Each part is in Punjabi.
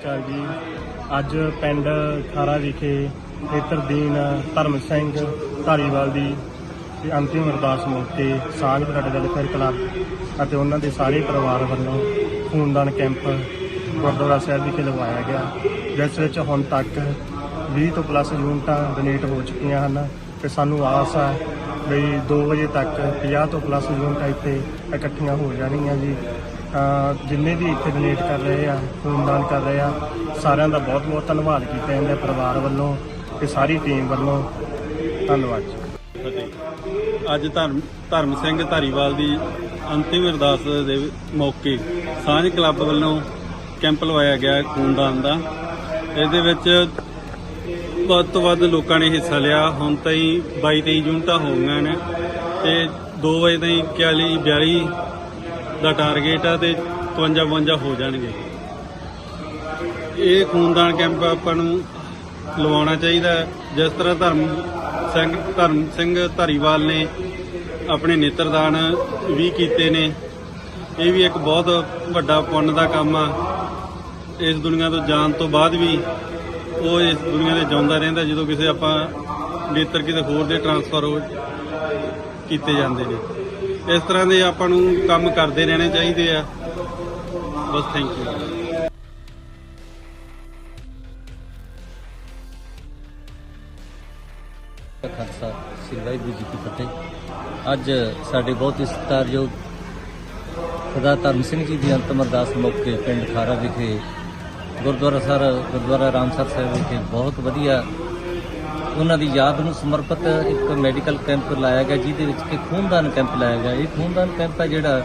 ਅਕਾਲ ਜੀ। ਅੱਜ ਪਿੰਡ ਖਾਰਾ ਵਿਖੇ ਨੇਤਰਦੀਨ ਧਰਮ ਸਿੰਘ ਧਾਰੀਵਾਲ ਦੀ ਦੀ ਅੰਤਿਮ ਅਰਦਾਸ ਮੌਕੇ ਸਾਂਝ ਬਲੱਡ ਵੈਲਫੇਅਰ ਕਲੱਬ ਅਤੇ ਉਹਨਾਂ ਦੇ ਸਾਰੇ ਪਰਿਵਾਰ ਵੱਲੋਂ ਖੂਨਦਾਨ ਕੈਂਪ ਗੁਰਦੁਆਰਾ ਸਾਹਿਬ ਵਿਖੇ ਲਗਵਾਇਆ ਗਿਆ, ਜਿਸ ਵਿੱਚ ਹੁਣ ਤੱਕ 20 ਤੋਂ ਪਲੱਸ ਯੂਨਿਟਾਂ ਡੋਨੇਟ ਹੋ ਚੁੱਕੀਆਂ ਹਨ ਤੇ ਸਾਨੂੰ ਆਸ ਹੈ ਵੀ 2 ਵਜੇ ਤੱਕ 50 ਤੋਂ ਪਲੱਸ ਯੂਨਿਟਾਂ ਇੱਥੇ ਇਕੱਠੀਆਂ ਹੋ ਜਾਣਗੀਆਂ ਜੀ। ਜਿੰਨੇ ਵੀ ਇੱਥੇ ਡੋਨੇਟ ਕਰ ਰਹੇ ਆ, ਖੂਨਦਾਨ ਕਰ ਰਹੇ ਆ, ਸਾਰਿਆਂ ਦਾ ਬਹੁਤ ਬਹੁਤ ਧੰਨਵਾਦ ਕੀਤਾ ਜਾਂਦਾ ਪਰਿਵਾਰ ਵੱਲੋਂ ਤੇ ਸਾਰੀ ਟੀਮ ਵੱਲੋਂ। ਧੰਨਵਾਦ ਜੀ। ਅੱਜ ਧਰਮ ਧਰਮ ਸਿੰਘ ਧਾਰੀਵਾਲ ਦੀ ਅੰਤਿਮ ਅਰਦਾਸ ਦੇ ਮੌਕੇ ਸਾਂਝ ਕਲੱਬ ਵੱਲੋਂ ਕੈਂਪ ਲਵਾਇਆ ਗਿਆ ਖੂਨਦਾਨ ਦਾ। ਇਹਦੇ ਵਿੱਚ ਵੱਧ ਤੋਂ ਵੱਧ ਲੋਕਾਂ ਨੇ ਹਿੱਸਾ ਲਿਆ। ਹੁਣ ਤਾਈਂ 22 23 ਯੂਨਿਟਾਂ ਹੋ ਗਈਆਂ ਨੇ ਤੇ 2 ਵਜੇ ਤਾਈਂ 41 42 ਦਾ ਟਾਰਗੇਟ ਆ ਤੇ 52 52 ਹੋ ਜਾਣਗੇ। ਇਹ ਖੂਨਦਾਨ ਕੈਂਪ ਆਪਾਂ ਨੂੰ ਲਵਾਉਣਾ ਚਾਹੀਦਾ ਜਿਸ ਤਰ੍ਹਾਂ ਧਰਮ ਸਿੰਘ ਧਰਮ ਸਿੰਘ ਧਾਰੀਵਾਲ ਨੇ ਆਪਣੇ ਨੇਤਰਦਾਨ ਵੀ ਕੀਤੇ ਨੇ। ਇਹ ਵੀ ਇੱਕ ਬਹੁਤ ਵੱਡਾ ਪੁੰਨ ਦਾ ਕੰਮ ਆ। ਇਸ ਦੁਨੀਆ ਤੋਂ ਜਾਣ ਤੋਂ ਬਾਅਦ ਵੀ ਉਹ ਇਸ ਦੁਨੀਆ ਦੇ ਜਿਉਂਦਾ ਰਹਿੰਦਾ, ਜਦੋਂ ਕਿਸੇ ਆਪਾਂ ਨੇਤਰ ਕਿਤੇ ਹੋਰ ਦੇ ਟਰਾਂਸਫਰ ਹੋ ਕੀਤੇ ਜਾਂਦੇ ਨੇ। ਇਸ ਤਰ੍ਹਾਂ ਦੇ ਆਪਾਂ ਨੂੰ ਕੰਮ ਕਰਦੇ ਰਹਿਣੇ ਚਾਹੀਦੇ ਆ। ਬਸ ਥੈਂਕ ਯੂ ਖਾਲਸਾ, ਸ੍ਰੀ ਵਾਹਿਗੁਰੂ ਜੀ ਕੀ ਫਤਿਹ। ਅੱਜ ਸਾਡੇ ਬਹੁਤ ਹੀ ਸਤਿਕਾਰਯੋਗ ਸਰਦਾਰ ਧਰਮ ਸਿੰਘ ਜੀ ਦੀ ਅੰਤਮ ਅਰਦਾਸ ਮੌਕੇ ਪਿੰਡ ਖਾਰਾ ਵਿਖੇ ਗੁਰਦੁਆਰਾ ਸਾਹਿਬ ਗੁਰਦੁਆਰਾ ਰਾਮਸਰ ਸਾਹਿਬ ਵਿਖੇ ਬਹੁਤ ਵਧੀਆ ਉਹਨਾਂ ਦੀ ਯਾਦ ਨੂੰ ਸਮਰਪਿਤ ਇੱਕ ਮੈਡੀਕਲ ਕੈਂਪ ਲਾਇਆ ਗਿਆ, ਜਿਹਦੇ ਵਿੱਚ ਕਿ ਖੂਨਦਾਨ ਕੈਂਪ ਲਾਇਆ ਗਿਆ। ਇਹ ਖੂਨਦਾਨ ਕੈਂਪ ਹੈ ਜਿਹੜਾ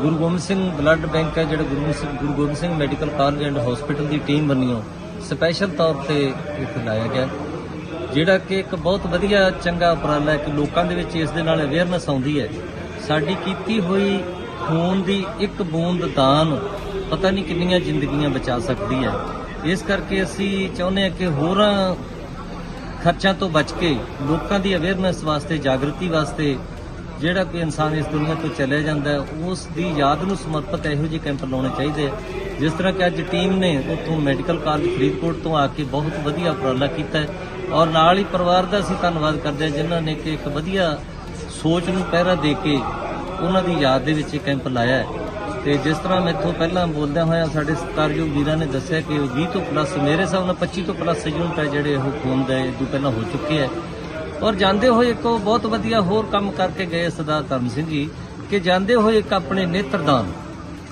ਗੁਰੂ ਗੋਬਿੰਦ ਸਿੰਘ ਬਲੱਡ ਬੈਂਕ ਹੈ, ਜਿਹੜਾ Guru Singh Guru Gobind Singh medical college and hospital the team ਵੱਲੋਂ ਸਪੈਸ਼ਲ ਤੌਰ ਤੇ ਇੱਥੇ ਲਾਇਆ ਗਿਆ। ਜਿਹੜਾ ਕਿ ਇੱਕ ਬਹੁਤ ਵਧੀਆ ਚੰਗਾ ਉਪਰਾਲਾ ਹੈ ਕਿ ਲੋਕਾਂ ਦੇ ਵਿੱਚ ਇਸ ਦੇ ਨਾਲ ਅਵੇਅਰਨੈਸ ਆਉਂਦੀ ਹੈ। ਸਾਡੀ ਕੀਤੀ ਹੋਈ ਖੂਨ ਦੀ ਇੱਕ ਬੂੰਦ ਦਾਨ ਪਤਾ ਨਹੀਂ ਕਿੰਨੀਆਂ ਜ਼ਿੰਦਗੀਆਂ ਬਚਾ ਸਕਦੀ ਹੈ। ਇਸ ਕਰਕੇ ਅਸੀਂ ਚਾਹੁੰਦੇ ਹਾਂ ਕਿ ਹੋਰਾਂ ਖਰਚਾਂ ਤੋਂ ਬਚ ਕੇ ਲੋਕਾਂ ਦੀ ਅਵੇਅਰਨੈਸ ਵਾਸਤੇ, ਜਾਗਰਤੀ ਵਾਸਤੇ ਜਿਹੜਾ ਕੋਈ ਇਨਸਾਨ ਇਸ ਦੁਨੀਆ ਤੋਂ ਚਲੇ ਜਾਂਦਾ ਉਸ ਦੀ ਯਾਦ ਨੂੰ ਸਮਰਪਿਤ ਇਹੋ ਜਿਹੇ ਕੈਂਪ ਲਾਉਣੇ ਚਾਹੀਦੇ ਜਿਸ ਤਰ੍ਹਾਂ ਕਿ ਅੱਜ ਟੀਮ ਨੇ ਉੱਥੋਂ ਮੈਡੀਕਲ ਕਾਲਜ ਫਰੀਦਕੋਟ ਤੋਂ ਆ ਕੇ ਬਹੁਤ ਵਧੀਆ ਉਪਰਾਲਾ ਕੀਤਾ ਔਰ ਨਾਲ ਹੀ ਪਰਿਵਾਰ ਦਾ ਅਸੀਂ ਧੰਨਵਾਦ ਕਰਦੇ ਹਾਂ ਜਿਨ੍ਹਾਂ ਨੇ ਕਿ ਇੱਕ ਵਧੀਆ ਸੋਚ ਨੂੰ ਪਹਿਰਾ ਦੇ ਕੇ ਉਹਨਾਂ ਦੀ ਯਾਦ ਦੇ ਵਿੱਚ ਇਹ ਕੈਂਪ ਲਾਇਆ ਹੈ। ਤੇ ਜਿਸ ਤਰ੍ਹਾਂ ਮੈਥੋਂ ਪਹਿਲਾਂ ਬੋਲਦਿਆਂ ਹੋਇਆ ਸਾਡੇ ਸਤਿਕਾਰਯੋਗ ਵੀਰਾਂ ਨੇ ਦੱਸਿਆ ਕਿ 20 ਤੋਂ ਪਲੱਸ ਮੇਰੇ ਹਿਸਾਬ ਨਾਲ 25 ਤੋਂ ਪਲੱਸ ਯੂਨਿਟ ਹੈ ਜਿਹੜੇ ਉਹ ਖੂਨ ਦੇ ਤੋਂ ਪਹਿਲਾਂ ਹੋ ਚੁੱਕੇ ਹੈ। ਔਰ ਜਾਂਦੇ ਹੋਏ ਇੱਕ ਉਹ ਬਹੁਤ ਵਧੀਆ ਹੋਰ ਕੰਮ ਕਰਕੇ ਗਏ ਸਰਦਾਰ ਧਰਮ ਸਿੰਘ ਜੀ, ਕਿ ਜਾਂਦੇ ਹੋਏ ਇੱਕ ਆਪਣੇ ਨੇਤਰਦਾਨ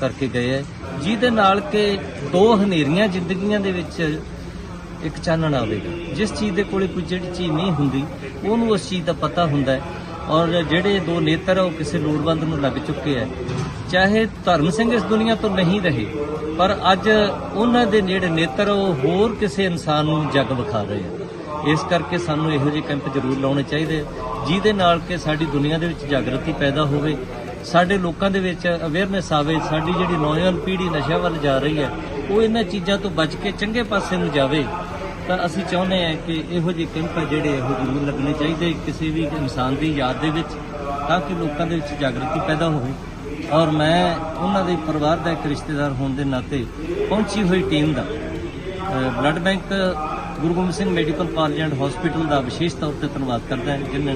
ਕਰਕੇ ਗਏ ਹੈ, ਜਿਹਦੇ ਨਾਲ ਕਿ ਦੋ ਹਨੇਰੀਆਂ ਜ਼ਿੰਦਗੀਆਂ ਦੇ ਵਿੱਚ ਇੱਕ ਚਾਨਣ ਆਵੇਗਾ। ਜਿਸ ਚੀਜ਼ ਦੇ ਕੋਲੇ ਕੋਈ ਜਿਹੜੀ ਚੀਜ਼ ਨਹੀਂ ਹੁੰਦੀ, ਉਹਨੂੰ ਉਸ ਚੀਜ਼ ਦਾ ਪਤਾ ਹੁੰਦਾ ਹੈ। ਔਰ ਜਿਹੜੇ ਦੋ ਨੇਤਰ ਉਹ ਕਿਸੇ ਲੋੜਵੰਦ ਨੂੰ ਲੱਗ ਚੁੱਕੇ ਹੈ ਚਾਹੇ ਧਰਮ ਸਿੰਘ ਇਸ ਦੁਨੀਆ ਤੋਂ ਨਹੀਂ ਰਹੇ ਪਰ ਅੱਜ ਉਹਨਾਂ ਦੇ ਜਿਹੜੇ ਨੇਤਰ ਉਹ ਹੋਰ ਕਿਸੇ ਇਨਸਾਨ ਨੂੰ ਜਗ ਵਿਖਾ ਰਹੇ ਆ। ਇਸ ਕਰਕੇ ਸਾਨੂੰ ਇਹੋ ਜਿਹੇ ਕੈਂਪ ਜ਼ਰੂਰ ਲਾਉਣੇ ਚਾਹੀਦੇ ਆ, ਜਿਹਦੇ ਨਾਲ ਕਿ ਸਾਡੀ ਦੁਨੀਆ ਦੇ ਵਿੱਚ ਜਾਗਰਤੀ ਪੈਦਾ ਹੋਵੇ। ਸਾਡੇ ਲੋਕਾਂ ਦੇ ਵਿੱਚ ਅਵੇਅਰਨੈਸ ਆਵੇ ਸਾਡੀ ਜਿਹੜੀ ਨੌਜਵਾਨ ਪੀੜ੍ਹੀ ਨਸ਼ਿਆਂ ਵੱਲ ਜਾ ਰਹੀ ਹੈ ਉਹ ਇਹਨਾਂ ਚੀਜ਼ਾਂ ਤੋਂ ਬਚ ਕੇ ਚੰਗੇ ਪਾਸੇ ਨੂੰ ਜਾਵੇ। ਤਾਂ ਅਸੀਂ ਚਾਹੁੰਦੇ ਹਾਂ ਕਿ ਇਹੋ ਜਿਹੇ ਕੈਂਪ ਆ ਜਿਹੜੇ ਇਹੋ ਜ਼ਰੂਰ ਲੱਗਣੇ ਚਾਹੀਦੇ ਕਿਸੇ ਵੀ ਇਨਸਾਨ ਦੀ ਯਾਦ ਦੇ ਵਿੱਚ, ਤਾਂ ਕਿ ਲੋਕਾਂ ਦੇ ਵਿੱਚ ਜਾਗਰਤੀ ਪੈਦਾ ਹੋਵੇ। ਔਰ ਮੈਂ ਉਹਨਾਂ ਦੇ ਪਰਿਵਾਰ ਦਾ ਇੱਕ ਰਿਸ਼ਤੇਦਾਰ ਹੋਣ ਦੇ ਨਾਤੇ ਪਹੁੰਚੀ ਹੋਈ team the blood bank Guru Gobind Singh medical college and hospital ਦਾ ਵਿਸ਼ੇਸ਼ ਤੌਰ ਤੇ ਧੰਨਵਾਦ ਕਰਦਾ ਹਾਂ, ਜਿਨ੍ਹਾਂ